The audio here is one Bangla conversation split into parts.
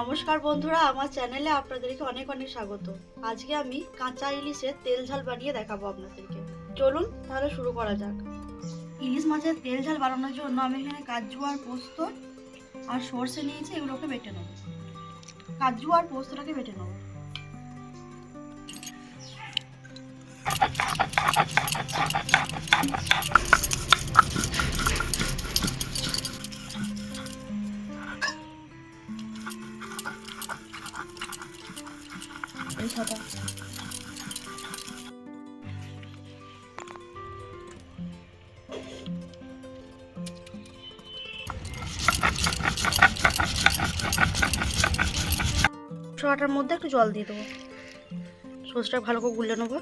নমস্কার বন্ধুরা, আমার চ্যানেলে আপনাদেরকে অনেক অনেক স্বাগত। আজকে আমি কাঁচা ইলিশের তেল ঝাল বানিয়ে দেখাবো আপনাদেরকে। চলুন তাহলে শুরু করা যাক। ইলিশ মাছের তেল ঝাল বানানোর জন্য আমি এখানে কাজু আর পোস্ত আর সর্ষে নিয়েছি, এগুলোকে বেটে নেব। কাজু আর পোস্তটাকে বেটে নেব। এই ছটার মধ্যে একটু জল দিয়ে দেবো সসটা ভালো করে গুলে নেব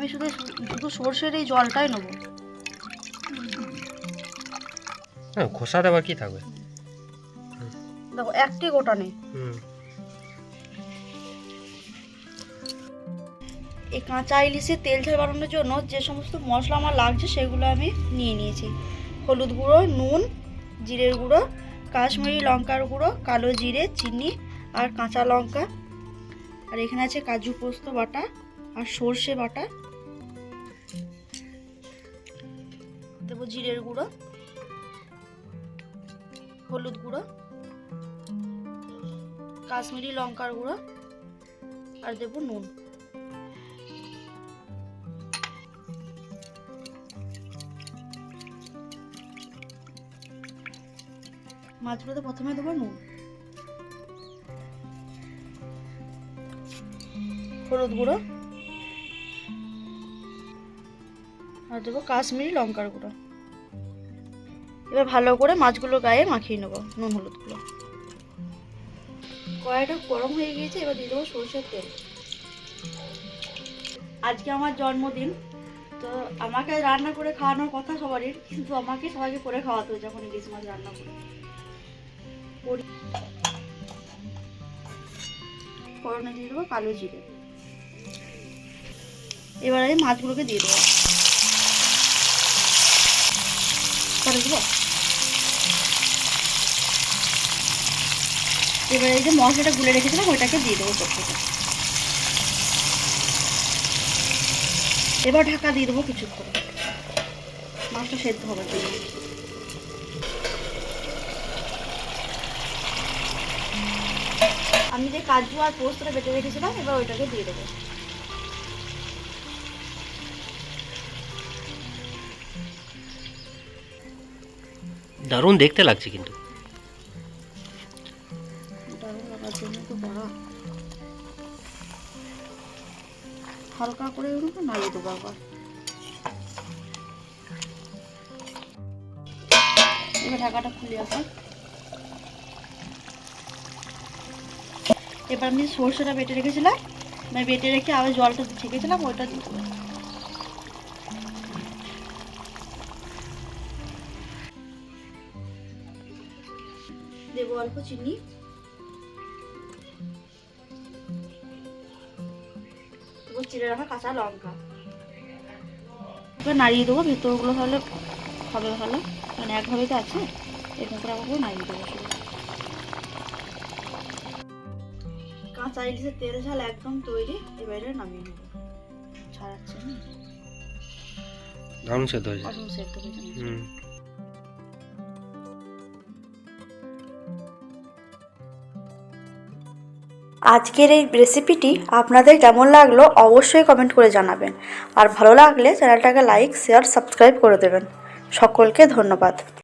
আমি শুধু শুধু সর্ষের এই জলটাই নেব। হ্যাঁ খোসা দেওয়ার কি থাকবে? দেখো একটি গোটা নেই। হুম। এই কাঁচা ইলিশের তেল ঝাল বানানোর জন্য যে সমস্ত মশলা আমার লাগছে সেগুলো আমি নিয়ে নিয়েছি। হলুদ গুঁড়ো নুন জিরের গুঁড়ো কাশ্মীরি লঙ্কার গুঁড়ো কালো জিরে চিনি আর কাঁচা লঙ্কা। আর এখানে আছে কাজু পোস্ত বাটা আর সর্ষে বাটা। দেবো জিরের গুঁড়ো, হলুদ গুঁড়ো, কাশ্মীরি লঙ্কার গুঁড়ো, আর দেবো নুন। মাছগুলোতে প্রথমে দেবো নুন। হলুদ গুঁড়ো আর দেবো কাশ্মীরি লঙ্কার গুঁড়ো। এবার ভালো করে মাছগুলো গায়ে মাখিয়ে নেব, নুন হলুদগুলো কড়াইটা গরম হয়ে গিয়েছে, এবার দিয়ে দেবো সরষের তেল। আজকে আমার জন্মদিন, তো আমাকে রান্না করে খাওয়ানোর কথা সবারই, কিন্তু আমাকে সবাইকে করে খাওয়াতে যখন ইলিশ মাছ রান্না করি। করি ফোড়নে দিয়ে দেবো কালো জিরে। এবার আমি মাছগুলোকে দিয়ে দেবো। করে দেবো। এবার এই যে মশলাটা গুলে রেখেছিলাম, ওইটাকে দিয়ে দেবো থেকে। এবার ঢাকা দিয়ে দেবো কিছুক্ষণ। মাছটা সেদ্ধ হবে। আমি যে কাজু আর পোস্তটা বেটে রেখেছিলাম, এবার ওইটাকে দিয়ে দেবো। দারুণ দেখতে লাগছে কিন্তু। হালকা করে ওরকম নাড়িয়ে দেবো আবার। এবার ঢাকাটা খুলে আসা এবার আমি সর্ষেটা বেটে রেখেছিলাম। মানে বেটে রেখে আবার জলটা ছেঁকেছিলাম ওইটা দিয়ে দেবো অল্প চিনি। দেবো চিড়ে রাখা কাঁচা লঙ্কা। এবার নাড়িয়ে দেবো ভেতরগুলো তাহলে হবে ভালো। মানে একভাবে তো আছে এরকম করে আমাকে নাড়িয়ে দেবো শুধু। কাঁচা ইলিশের তেল ঝাল একদম তৈরি এবারে নামিয়ে নেব। ছাড়াচ্ছে না দারুণ সেদ্ধ হয়েছে কখন সেদ্ধ হয়ে আজকের এই রেসিপিটি আপনাদের কেমন লাগল অবশ্যই কমেন্ট করে জানাবেন। আর ভালো লাগলে চ্যানেলটাকে লাইক শেয়ার সাবস্ক্রাইব করে দেবেন। সকলকে ধন্যবাদ।